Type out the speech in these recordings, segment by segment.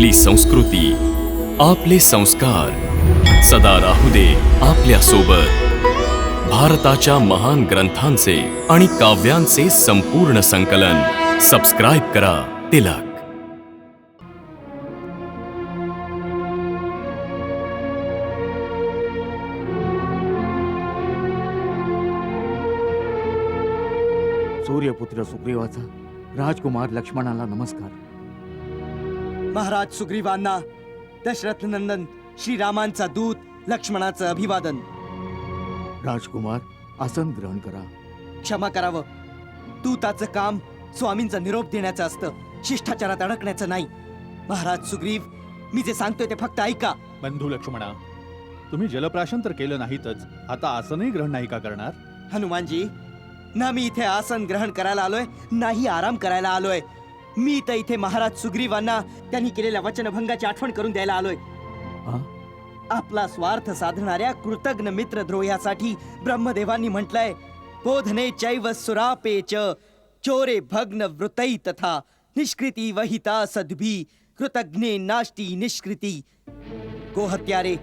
आपली संस्कृती आपले संस्कार. सदा राहू दे आपल्यासोबत भारताच्या महान ग्रंथांचे आणि काव्यांचे संपूर्ण संकलन. सबस्क्राईब करा तिलक. सूर्यपुत्र सुग्रीवाचा राजकुमार लक्ष्मणाला नमस्कार. महाराज सुग्रीवांना दशरथ नंदन श्रीरामांचा दूत लक्ष्मणाचं अभिवादन. राजकुमार आसन ग्रहण करा. क्षमा करावं. दूताचं काम स्वामींचा निरोप देण्याचं असतं. शिष्टाचारात अडकण्याचं नाही. महाराज सुग्रीव मी जे सांगतोय ते फक्त ऐका. बंधू लक्ष्मणा तुम्ही जलप्राशन तर केलं नाहीतच आता आसनही ग्रहण नाही का करणार? हनुमानजी ना मी इथे आसन ग्रहण करायला आलोय नाही आराम करायला आलोय. मी तर इथे महाराज सुग्रीवांना त्यांनी केलेल्या वचनभंगाची आठवण करून द्यायला आलोय? आपला स्वार्थ साधणाऱ्या कृतज्ञ मित्र द्रोह्यासाठी ब्रह्मदेवांनी म्हटलंय बोधने चैव सुरापे चोरे भग्न वृतई तथा निष्कृती वहिता सद्भी कृतज्ञे नाष्टी निष्कृती। गोहत्यारे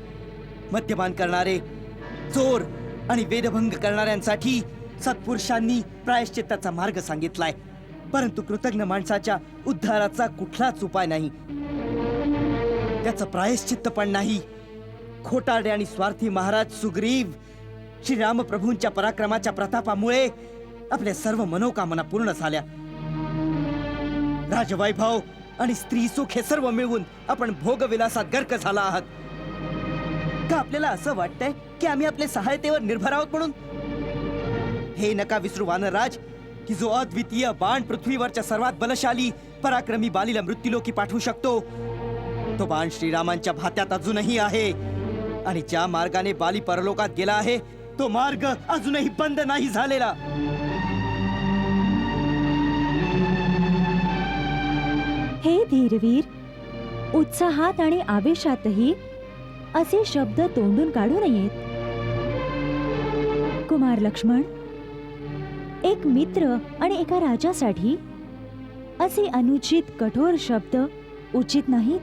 मद्यपान करणारे चोर आणि वेदभंग करणाऱ्यांसाठी सत्पुरुषांनी प्रायश्चित्ताचा मार्ग सांगितलाय. परंतु कृतज्ञ माणसाच्या उद्धाराचा कुठलाच उपाय नाही. त्याचं प्रायश्चित्त पण नाही. खोटारडे आणि स्वार्थी महाराज सुग्रीव श्रीरामप्रभूंच्या पराक्रमाच्या प्रतापामुळे आपल्या सर्व मनोकामना पूर्ण झाल्या. राजवैभव आणि स्त्री सुख हे सर्व मिळवून आपण भोगविलासात गर्क झाला आहात. का आपल्याला असं वाटतंय की आम्ही आपल्या सहायतेवर निर्भर आहोत म्हणून? हे नका विसरू वानराज की जो अद्वितीय बाण पृथ्वीवरच्या सर्वात बलशाली पराक्रमी बालीला मृत्यूलोकी पाठवू शकतो तो बाण श्रीरामांच्या भात्यात अजूनही आहे. आणि ज्या मार्गाने बाली परलोकात गेला आहे तो मार्ग अजूनही बंद नाही झालेला. हे धीरवीर उत्साहात आणि आवेशातही असे शब्द तोंडून काढू नयेत. कुमार लक्ष्मण एक मित्र आणि एका राजासाठी? असे अनुचित कठोर शब्द उचित नाहीत.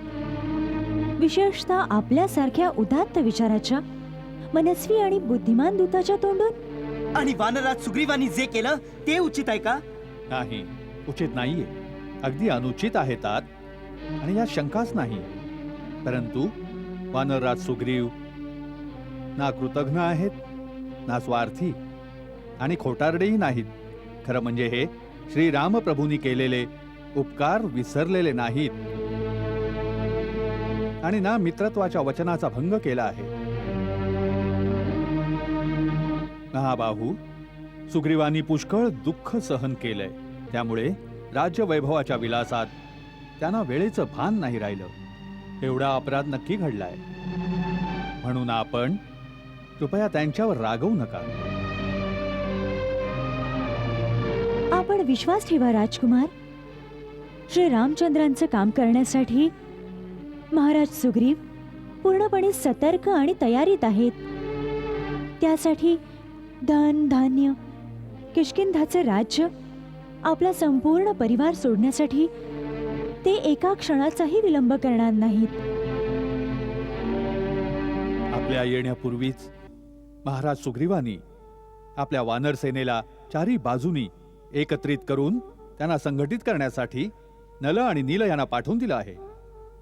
विशेषतः आपल्यासारख्या उदात्त विचाराच्या मनस्वी आणि बुद्धिमान दूताच्या तोंडून? आणि वानराज सुग्रीवानी जे केलं ते उचित आहे का? नाही उचित नाहीये. अगदी अनुचित आहे तात. आणि यात शंकाच नाही. परंतु वानरराज सुग्रीव ना कृतज्ञ आहेत ना स्वार्थी. आणि खोटारडेही नाहीत. खरं म्हणजे हे श्रीरामप्रभूंनी केलेले उपकार विसरलेले नाहीत. आणि ना मित्रत्वाच्या वचनाचा भंग केला आहे. महाबाहू सुग्रीवांनी पुष्कळ दुःख सहन केलंय. त्यामुळे राज्य वैभवाच्या विलासात त्यांना वेळेचं भान नाही राहिलं. एवढा अपराध नक्की घडलाय. म्हणून आपण कृपया त्यांच्यावर रागवू नका. विश्वास ठेवा राजकुमार. श्री रामचंद्रांचं काम करण्यासाठी महाराज सुग्रीव पूर्णपणे सतर्क आणि तयारीत आहेत. त्यासाठी धन धान्य किष्किंधाचं राज्य आपला संपूर्ण परिवार सोडण्यासाठी ते एका क्षणाचाही विलंब करणार नाहीत. आपल्या येण्यापूर्वीच महाराज सुग्रीवानी आपल्या वानर सेनेला चारी बाजूनी एकत्रित करून त्यांना संघटित करण्यासाठी नल आणि नील यांना पाठवून दिलं आहे.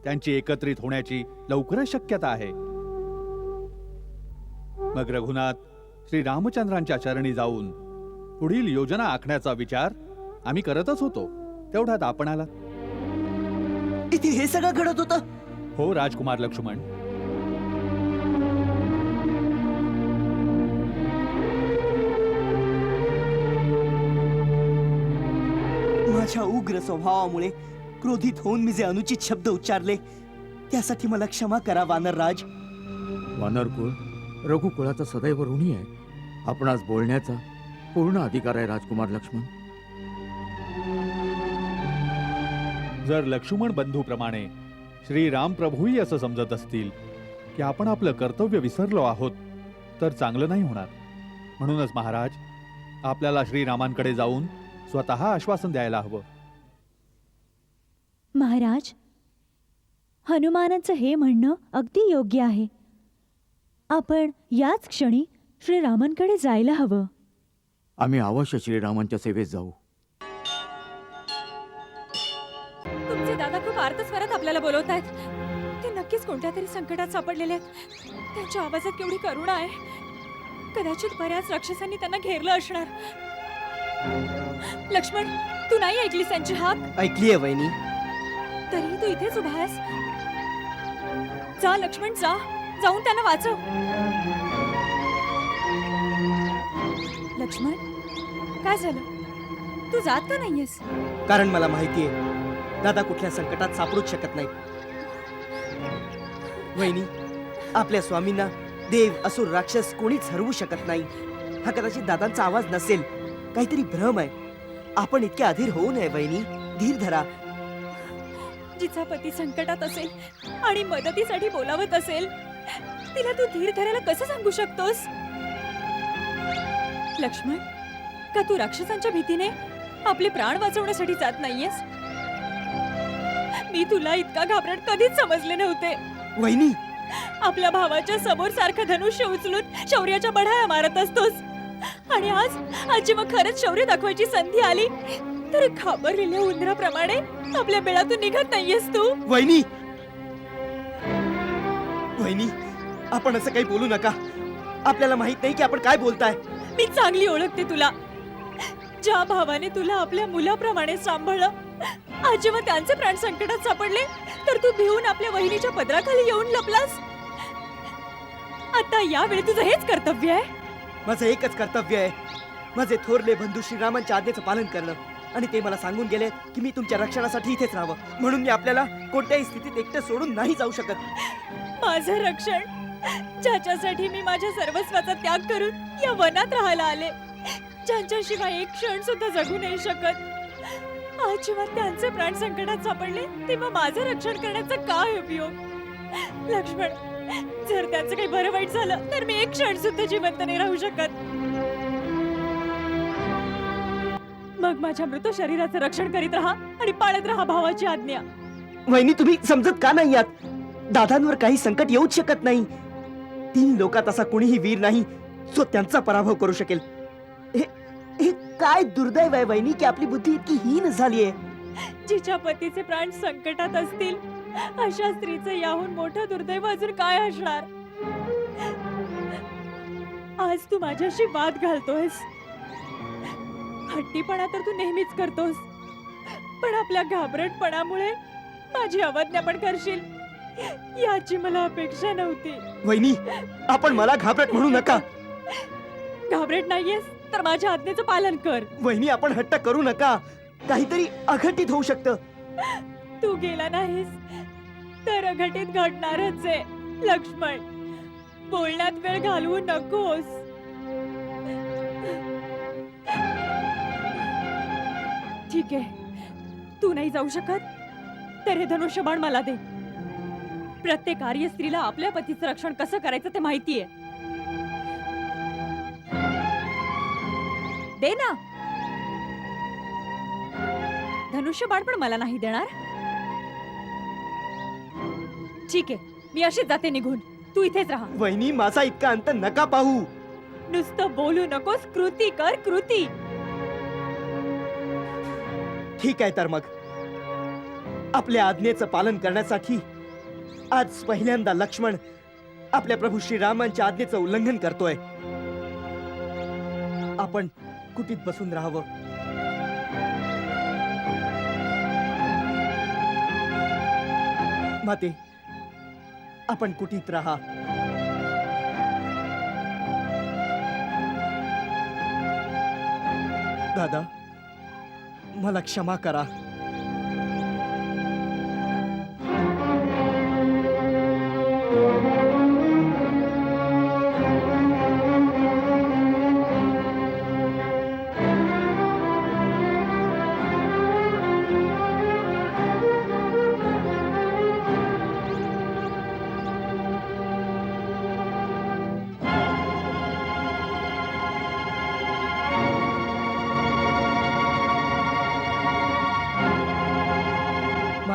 त्यांची एकत्रित होण्याची लवकरच शक्यता आहे. मग रघुनाथ श्री रामचंद्रांच्या चरणी जाऊन पुढील योजना आखण्याचा विचार आम्ही करतच होतो तेवढ्यात आपण आला इथे हे सगळं घडत होतं? हो राजकुमार लक्ष्मण. माझ्या उग्र स्वभावामुळे क्रोधित होऊन मी जे अनुचित शब्द उच्चारले त्यासाठी मला क्षमा करा वानरराज वानरकुळ रघुकुळाचा सदैव ऋणी आहे. आपणास बोलण्याचा पूर्ण अधिकार आहे राजकुमार लक्ष्मण. जर लक्ष्मण बंधूप्रमाणे श्री रामप्रभूही असं समजत असतील की आपण आपलं कर्तव्य विसरलो आहोत तर चांगलं नाही होणार. म्हणूनच महाराज आपल्याला श्रीरामांकडे जाऊन स्वतः आश्वासन द्यायला हवं. महाराज हनुमानाचं हे म्हणणं अगदी योग्य आहे. आपण याच क्षणी श्रीरामांकडे जायला हवं. आम्ही अवश्य श्रीरामांच्या सेवेत जाऊ. तुमचे दादा खूप आर्तस्वरात आपल्याला बोलवत आहेत. ते नक्कीच कोणत्या तरी संकटात सापडलेले आहेत. त्यांच्या आवाजात केवढी करुणा आहे. कदाचित बऱ्याच राक्षसांनी त्यांना घेरलं असणार. लक्ष्मण तू नाही ऐकलीस त्यांची हाक? ऐकलीये वहिनी. तरी तू इथेच उभा आहेस. जा लक्ष्मण जा. जाऊन त्यांना वाचव. लक्ष्मण काय झालं? तू जात का नाहीयेस? कारण मला माहितीये दादा कुठल्या संकटात सापडूच शकत नाही वहिनी आपल्या स्वामींना देव असुर राक्षस कोणीच हरवू शकत नाही. हा कदाचित दादांचा आवाज नसेल. काहीतरी भ्रम आहे. आपण इतके अधीर होऊ नये वहिनी. धीर धरा. जिचा पती संकटात असेल आणि मदतीसाठी बोलावत असेल तिला तू धीर धरायला कसं सांगू शकतोस? लक्ष्मण का तू राक्षसांच्या भीतीने आपले प्राण वाचवण्यासाठी जात नाहीयेस? मी तुला इतका घाबरट कधीच समजले नव्हते. वहिनी. आपल्या भावाच्या समोर सारखं धनुष्य उचलून शौर्याच्या बढाया मारत असतोस. आणि आज आजी मग खरंच शौर्य दाखवायची संधी आली. तर घाबरलेल्या उंदराप्रमाणे आपल्या बेळातून निघत नाहीयेस तू. वहिनी. वहिनी आपण असं काही बोलू नका. आपल्याला माहीत नाही की आपण काय बोलताय. मी चांगली ओळखते तुला. ज्या भावाने तुला आपल्या मुलाप्रमाणे सांभाळलं आज जेव्हा त्यांचे प्राण संकटात सापडले तर तू भिवून आपल्या वहिनीच्या पदराखाली येऊन लपलास. आता यावेळी तुझं हेच कर्तव्य आहे. माझं एकच कर्तव्य आहे. माझे थोरले बंधू श्रीरामांच्या आज्ञेचं पालन करणं. आणि ते मला सांगून गेले की मी तुमच्या रक्षणासाठी इथेच राहावं. म्हणून मी आपल्याला कोणत्याही स्थितीत एकटं सोडून नाही जाऊ शकत. माझं रक्षण. ज्याच्यासाठी मी माझ्या सर्वस्वाचा त्याग करून या वनात राहायला आले. ज्यांच्याशिवाय एक क्षण सुद्धा जगू नाही शकत. आज जेव्हा त्यांचे प्राण संकटात सापडले तेव्हा माझं रक्षण करण्याचा काय उपयोग? लक्ष्मण जर त्यांचं काही बरं वाईट झालं तर मी एक क्षण सुद्धा जिवंत नाही राहू शकत. मग माझ्या मृत शरीराचं रक्षण करीत राहा आणि पाळत राहा भावाची आज्ञा. वहिनी तुम्ही समजत का नाही यात दादांवर काही संकट येऊच शकत नाही. तीन लोकात असा कुणीही वीर नाही जो त्यांचा पराभव करू शकेल. हे हे काय दुर्दैव आहे वहिनी की आपली बुद्धी इतकी हीन झालीये? जिच्या पतीचे प्राण संकटात असतील अशा स्त्रीचं याहून मोठं दुर्दैव अजून काय असणार? आज तू माझ्याशी वाद घालतोयस. हट्टीपणा तर तू नेहमीच करतोस. पण आपल्या घाबरटपणामुळे माझी अवज्ञा पण करशील. याची मला अपेक्षा नव्हती. वहिनी आपण मला घाबरट म्हणू नका. घाबरट नाहीयेस तर माझ्या आज्ञेचं पालन कर. वहिनी आपण हट्ट करू नका. काहीतरी अघटित होऊ शकतं. तू गेला नाहीस. तर अघटित घडणारच आहे लक्ष्मण. बोलण्यात वेळ घालवू नकोस. ठीक आहे. तू नाही जाऊ शकत? तर हे धनुष्यबाण मला दे. प्रत्येक आर्य स्त्रीला आपल्या पतीचं रक्षण कसं करायचं ते माहितीये. दे ना. धनुष्यबाण पण मला नाही देणार. ठीक आहे मी अशीच जाते निघून. तू इथेच राहा. वहिनी माझा इतका अंत नका पाहू. नुसतं बोलू नकोस कृती कर कृती. ठीक आहे तर मग. आपल्या आज्ञेचं पालन करण्यासाठी आज पहिल्यांदा लक्ष्मण आपल्या प्रभू श्रीरामांच्या आज्ञेचं उल्लंघन करतोय. आपण कुटीत बसून राहावं. माते आपण कुटीत राहा. दादा मला क्षमा करा.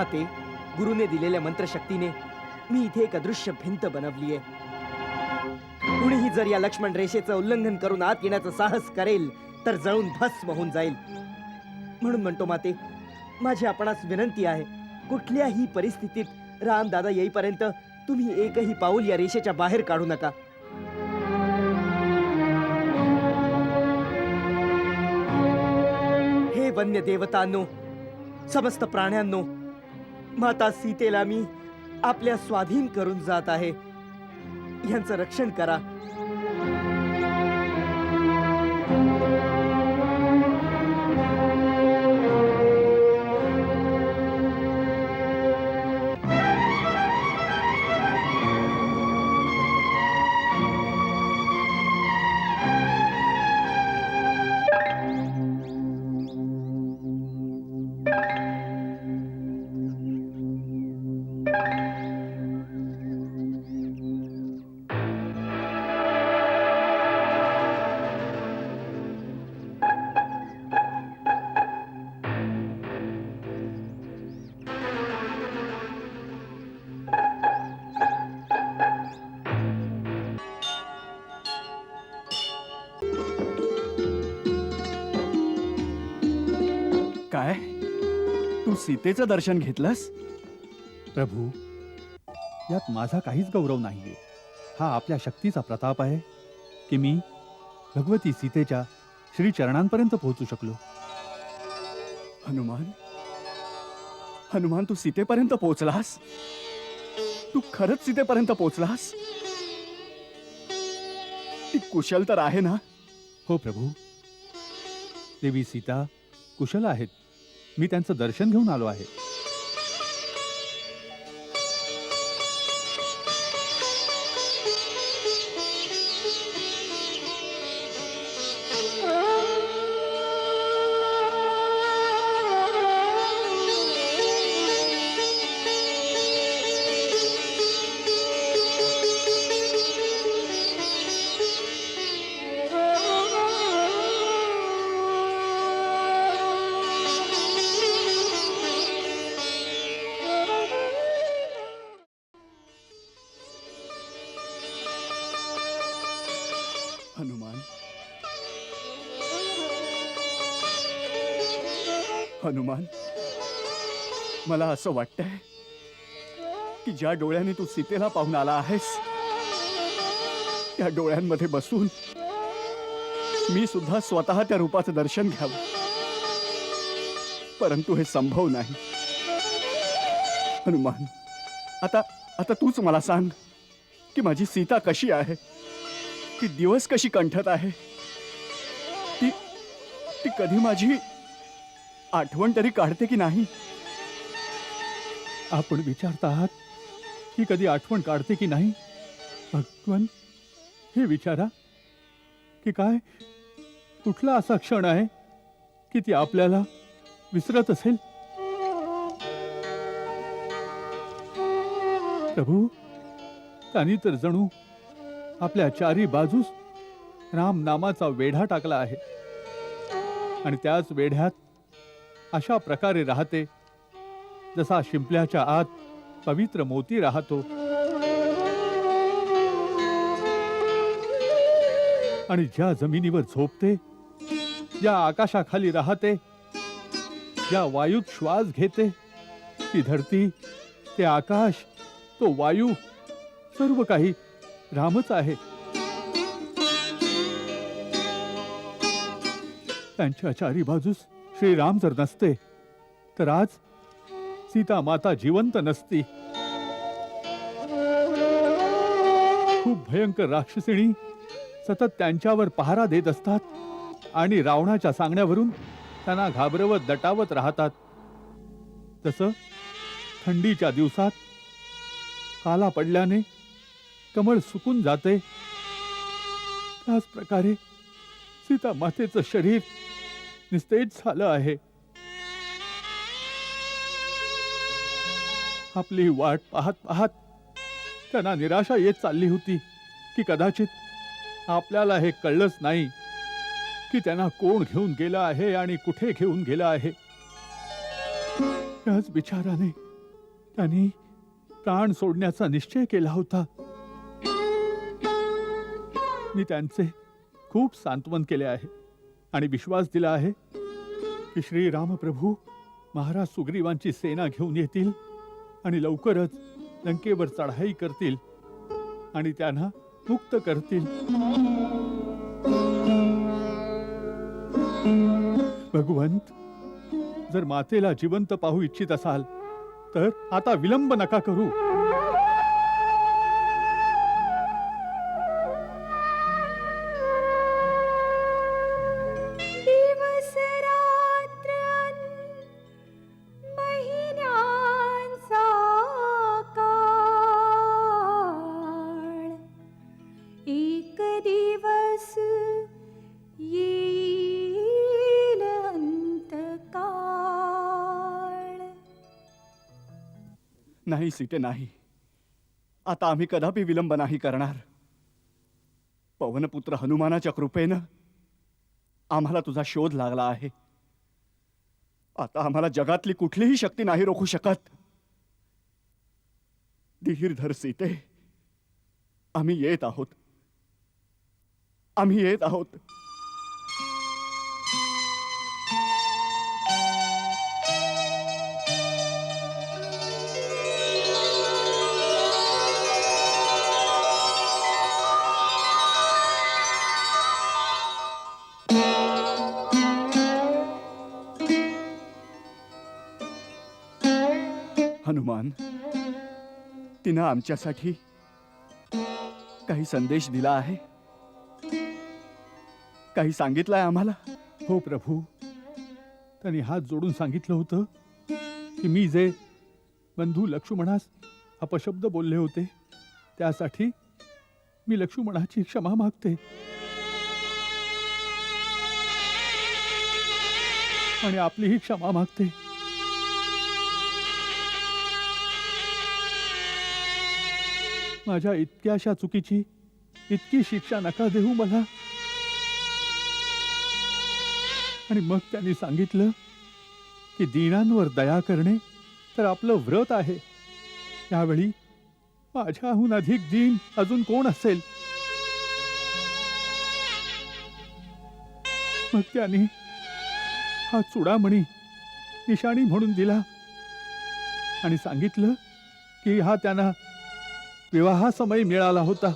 माते गुरुने दिलेल्या मंत्रशक्तीने मी इथे एक अदृश्य भिंत बनवली आहे कुणीही जर या लक्ष्मण रेषेचं उल्लंघन करून आत येण्याचं साहस करेल तर जळून भस्म होऊन जाईल. म्हणून म्हणतो माते माझी आपणास विनंती आहे कुठल्याही परिस्थितीत रामदादा येईपर्यंत तुम्ही एकही पाऊल या रेषेच्या बाहेर काढू नका. हे वन्य देवतांनो समस्त प्राण्यांनो माता सीतेला मी आपल्या स्वाधीन करून जात आहे. यांचं रक्षण करा. सीतेचं दर्शन घेतलंस? प्रभू. यात माझा काहीच गौरव नाहीये. हा आपल्या शक्तीचा प्रताप आहे की मी भगवती सीतेच्या श्री चरणांपर्यंत पोहोचू शकलो. हनुमान? हनुमान तू सीतेपर्यंत पोहोचलास? तू खरंच सीतेपर्यंत पोहोचलास? ती कुशल तर आहे ना? हो प्रभू. देवी सीता कुशल आहेत. मी त्यांचं दर्शन घेऊन आलो आहे. हनुमान मला असं वाटतंय की ज्या डोळ्याने तू सीतेला पाहून आला आहेस त्या डोळ्यांमध्ये बसून मी सुद्धा स्वतः त्या रूपाचं दर्शन घ्यावं. परंतु हे संभव नाही. हनुमान आता आता तूच मला सांग की माझी सीता कशी आहे? ती दिवस कशी कंठत आहे? ती ती कधी माझी आठवण तरी काढते की नाही? आपण विचारत आहात की कधी आठवण काढते की नाही? भगवान हे विचारा की काय? कुठला असा क्षण आहे की ती आपल्याला विसरत असेल? प्रभू त्यांनी तर जणू आपल्या चारी बाजूस राम नामाचा वेढा टाकला आहे. आणि त्याच वेढ्यात अशा प्रकारे राहते. जसा शिंपल्याच्या आत पवित्र मोती राहतो. आणि ज्या जमिनीवर झोपते ज्या आकाशाखाली राहते ज्या वायूत श्वास घेते ती धरती ते आकाश तो वायू सर्व काही रामच आहे. त्यांच्या चारी बाजूस श्रीराम जर नसते तर आज सीता माता जिवंत नसती. खूप भयंकर राक्षसिणी सतत त्यांच्यावर पहारा देत असतात आणि रावणाच्या सांगण्यावरून त्यांना घाबरवत दटावत राहतात. तसं थंडीच्या दिवसात काला पडल्याने कमळ सुकून जाते. त्याच प्रकारे सीता मातेचं शरीर निस्तेज झालं आहे. आपली वाट पाहत पाहत त्यांना निराशा येत चालली होती की कदाचित आपल्याला हे कळलंच नाही की त्यांना कोण घेऊन गेला आहे आणि कुठे घेऊन गेला आहे. याच विचाराने त्यांनी प्राण सोडण्याचा निश्चय केला होता. मी त्यांचे खूप सांत्वन केले आहे. आणि विश्वास दिला आहे की श्री रामप्रभू महाराज सुग्रीवांची सेना घेऊन येतील आणि लवकरच लंकेवर चढाई करतील आणि त्यांना मुक्त करतील. भगवंत जर मातेला जिवंत पाहू इच्छित असाल तर आता विलंब नका करू. नाही सीते नाही. आता आम्ही कदापि विलंब नाही करणार. पवनपुत्र हनुमानाच्या कृपेनं आम्हाला तुझा शोध लागला आहे. आता आम्हाला जगातली कुठलीही शक्ती नाही रोखू शकत. धीरधर सीते आम्ही येत आहोत. आम्ही येत आहोत. भगवान तिनं आमच्यासाठी काही संदेश दिला आहे. काही सांगितलंय आम्हाला. हो प्रभू त्यांनी हात जोडून सांगितलं होतं की मी जे बंधू लक्ष्मणास अपशब्द बोलले होते त्यासाठी मी लक्ष्मणाची क्षमा मागते. आणि आपलीही क्षमा मागते. माझ्या इतक्याशा चुकीची इतकी शिक्षा नका देऊ मला. आणि मग त्यांनी सांगितलं की दीनांवर दया करणे तर आपलं व्रत आहे. यावेळी माझ्याहून अधिक दीन अजून कोण असेल? मग त्यांनी हा चुडामणी निशाणी म्हणून दिला आणि सांगितलं की हा त्यांना विवाहासमयी मिळाला होता.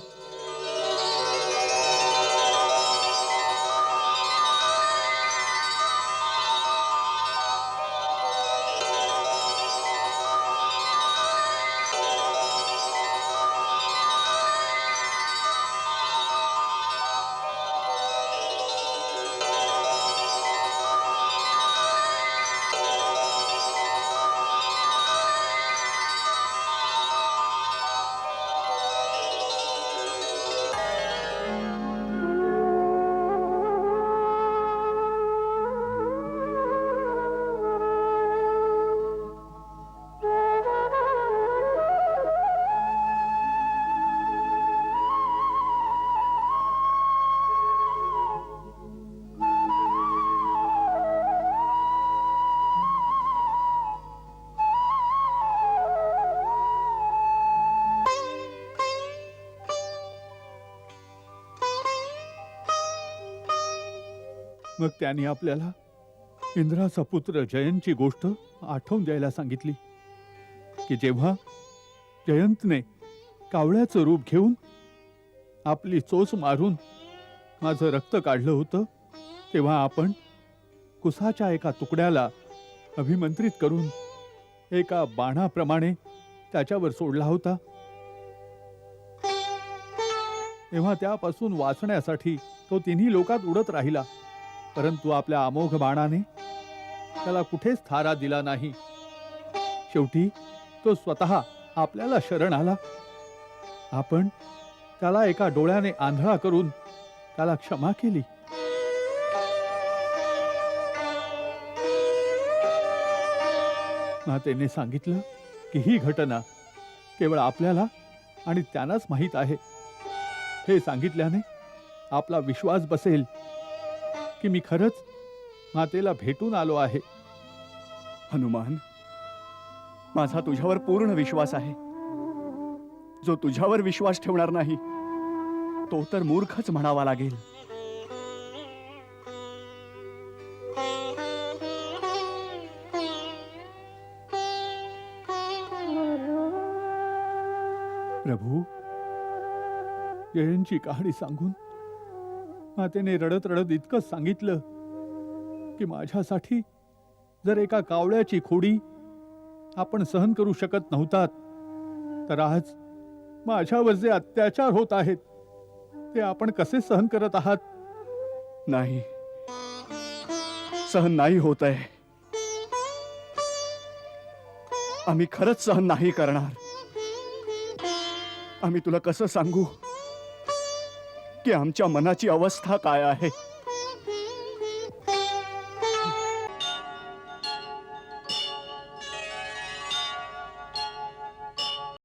मग त्याने आपल्याला इंद्राचा पुत्र जयंतची गोष्ट आठवून द्यायला सांगितली. की जेव्हा जयंतने कावळ्याचं रूप घेऊन आपली चोच मारून माझं रक्त काढलं होतं तेव्हा आपण कुसाच्या एका तुकड्याला अभिमंत्रित करून एका बाणाप्रमाणे त्याच्यावर सोडला होता. तेव्हा त्यापासून वाचण्यासाठी तो तिन्ही लोकात उडत राहिला. परंतु आपल्या अमोघ बाणाने त्याला कुठेच थारा दिला नाही. शेवटी तो स्वतः आपल्याला शरण आला. आपण त्याला एका डोळ्याने आंधळा करून त्याला क्षमा केली. मातेने सांगितलं की ही घटना केवळ आपल्याला आणि त्यांनाच माहीत आहे. हे सांगितल्याने आपला विश्वास बसेल. की मी खरंच मातेला भेटून आलो आहे. हनुमान माझा तुझ्यावर पूर्ण विश्वास आहे. जो तुझ्यावर विश्वास ठेवणार नाही तो तर मूर्खच म्हणावा लागेल. प्रभू जयंची कहाणी सांगून मातेने रडत रडत इतकं सांगितलं की माझ्यासाठी जर एका कावळ्याची खोडी आपण सहन करू शकत नव्हतात तर आज माझ्यावर जे अत्याचार होत आहेत ते आपण कसे सहन करत आहात? नाही. सहन नाही होत आहे. आम्ही खरंच सहन नाही करणार. आम्ही तुला कसं सांगू? की आमच्या मनाची अवस्था काय आहे?